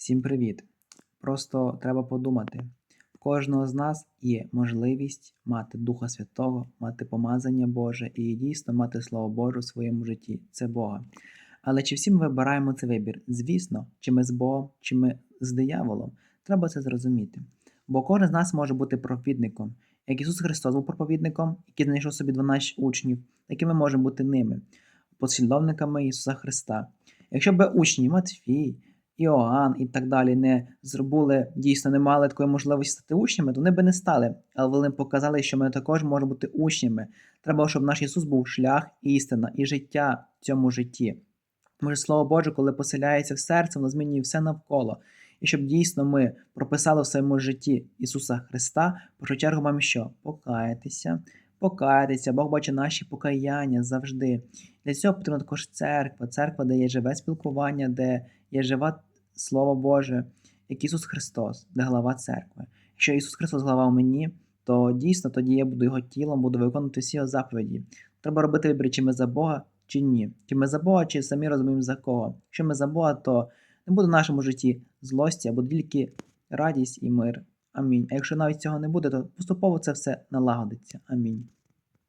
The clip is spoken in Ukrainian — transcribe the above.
Всім привіт! Просто треба подумати. В кожного з нас є можливість мати Духа Святого, мати помазання Боже і дійсно мати Слово Боже у своєму житті. Це Бога. Але чи всі ми вибираємо цей вибір? Звісно, чи ми з Богом, чи ми з дияволом. Треба це зрозуміти. Бо кожен з нас може бути проповідником. Як Ісус Христос був проповідником, який знайшов собі 12 учнів, так і ми можемо бути ними, послідовниками Ісуса Христа. Якщо б учні Матфій, Іоанн і так далі не зробили, дійсно не мали такої можливості стати учнями, то вони би не стали. Але вони показали, що ми також можемо бути учнями. Треба, щоб наш Ісус був шлях, істина і життя в цьому житті. Може, Слово Боже, коли поселяється в серце, воно змінює все навколо. І щоб дійсно ми прописали в своєму житті Ісуса Христа, в першу чергу маємо що? Покаятися, покаятися, Бог бачить наші покаяння завжди. Для цього потрібна також церква, церква, де є живе спілкування, де є живе Слово Боже, як Ісус Христос, де глава церкви. Якщо Ісус Христос глава в мені, то дійсно тоді я буду Його тілом, буду виконувати всі його заповіді. Треба робити вибір, чи ми за Бога, чи ні. Чи ми за Бога, чи самі розуміємо за кого. Якщо ми за Бога, то не буде в нашому житті злості, а буде тільки радість і мир. Амінь. А якщо навіть цього не буде, то поступово це все налагодиться. Амінь.